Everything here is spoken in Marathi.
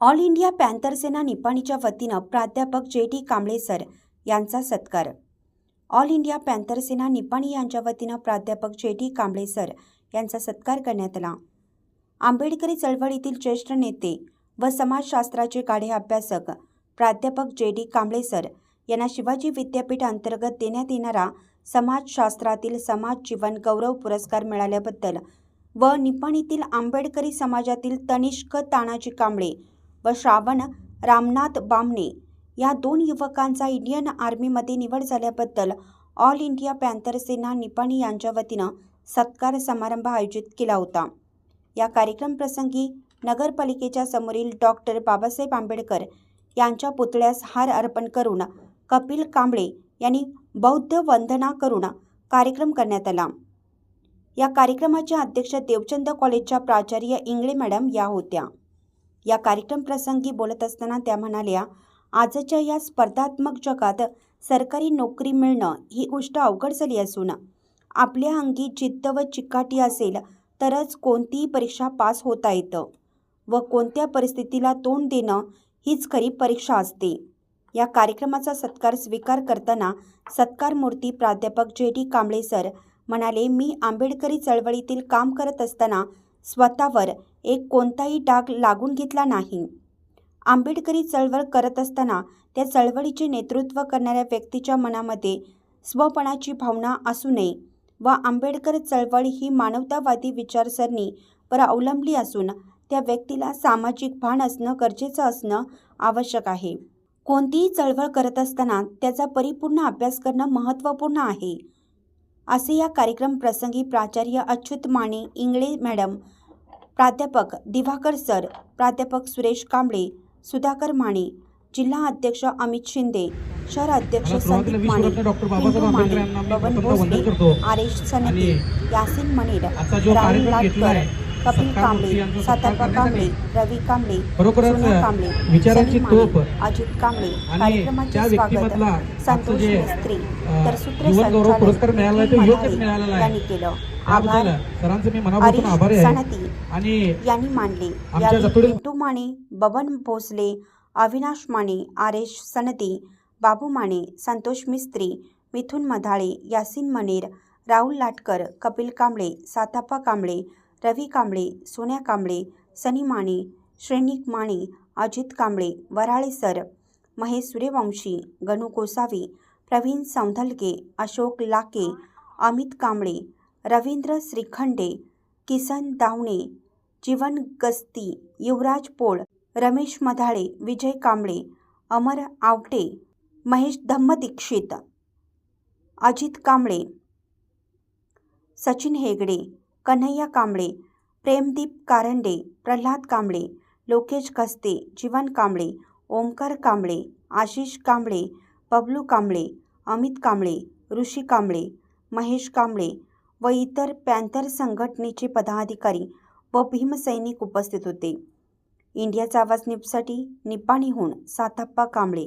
ऑल इंडिया पॅन्थर सेना निपाणीच्या वतीनं प्राध्यापक जे डी कांबळे सर यांचा सत्कार. All India panther Sena Nipani यांच्या वतीनं प्राध्यापक जे डी कांबळे सर यांचा सत्कार करण्यात आला. आंबेडकरी चळवळीतील ज्येष्ठ नेते व समाजशास्त्राचे गाढे अभ्यासक प्राध्यापक जे डी कांबळे सर यांना शिवाजी विद्यापीठ अंतर्गत देण्यात येणारा समाजशास्त्रातील समाज जीवन गौरव पुरस्कार मिळाल्याबद्दल व निपाणीतील आंबेडकरी समाजातील तनिष्क तानाजी कांबळे व श्रावण रामनाथ बामणे या दोन युवकांचा इंडियन आर्मीमध्ये निवड झाल्याबद्दल all India panther Sena Nipani यांच्या वतीनं सत्कार समारंभ आयोजित केला होता. या कार्यक्रम प्रसंगी नगरपालिकेच्या समोरील डॉक्टर बाबासाहेब आंबेडकर यांच्या पुतळ्यास हार अर्पण करून कपिल कांबळे यांनी बौद्ध वंदना करून कार्यक्रम करण्यात आला. या कार्यक्रमाच्या अध्यक्ष देवचंद कॉलेजच्या प्राचार्य इंगळे मॅडम या होत्या. या कार्यक्रम प्रसंगी बोलत असताना त्या म्हणाल्या आजच्या या स्पर्धात्मक जगात सरकारी नोकरी मिळणं ही गोष्ट अवघड झाली असून आपल्या अंगी जिद्द व चिकाटी असेल तरच कोणतीही परीक्षा पास होता येतं व कोणत्या परिस्थितीला तोंड देणं हीच खरी परीक्षा असते. या कार्यक्रमाचा सत्कार स्वीकार करताना सत्कारमूर्ती प्राध्यापक जे डी कांबळे सर म्हणाले मी आंबेडकरी चळवळीतील काम करत असताना स्वतःवर एक कोणताही डाग लागून घेतला नाही. आंबेडकरी चळवळ करत असताना त्या चळवळीचे नेतृत्व करणाऱ्या व्यक्तीच्या मनामध्ये स्वपणाची भावना असू नये व आंबेडकर चळवळ ही मानवतावादी विचारसरणी पर अवलंबली असून त्या व्यक्तीला सामाजिक भान असणं गरजेचं असणं आवश्यक आहे. कोणतीही चळवळ करत असताना त्याचा परिपूर्ण अभ्यास करणं महत्त्वपूर्ण आहे. असे या कार्यक्रम प्रसंगी प्राचार्य अच्युत माने इंगळे मॅडम प्राध्यापक दिवाकर सर प्राध्यापक सुरेश कांबळे सुधाकर माने जिल्हा अध्यक्ष अमित शिंदे शहर अध्यक्ष संदीप माने आंबेडकर माने बबन भोसले. आरेश आणि यासिन मनेर राहुल लाटकर कपिल कांबळे सातापा कांबळे रवी कांबळे कांबळे विचारांची तोप अजित कांबळे. कार्यक्रमाचे स्वागत. संतोष मिस्त्री. तर आहे. यांनी केलं. आभार. हरीश यांनी यावेळी जतोडी- पिंटू माने बबन भोसले अविनाश माने आरेश सनदी बाबू माने संतोष मिस्त्री मिथुन मधाळे यासिन मनेर राहुल लाटकर कपिल कांबळे सातापा कांबळे रवी कांबळे सोन्या कांबळे सनी माने श्रेणिक माने अजित कांबळे वराळे सर महेश सूर्यवंशी गणू गोसावी प्रवीण सौंधलके अशोक लाके अमित कांबळे रवींद्र श्रीखंडे किसन दावणे जीवन गस्ती युवराज पोळ रमेश मधाळे विजय कांबळे अमर आवटे महेश धम्म दीक्षित अजित कांबळे सचिन हेगडे कन्हैया कांबळे प्रेमदीप कारंडे प्रल्हाद कांबळे लोकेश कसते जीवन कांबळे ओमकार कांबळे आशिष कांबळे बबलू कांबळे अमित कांबळे ऋषी कांबळे महेश कांबळे व इतर पॅन्थर संघटनेचे पदाधिकारी व भीमसैनिक उपस्थित होते. इंडियाचा आवाज निपसाठी निपाणीहून साताप्पा कांबळे.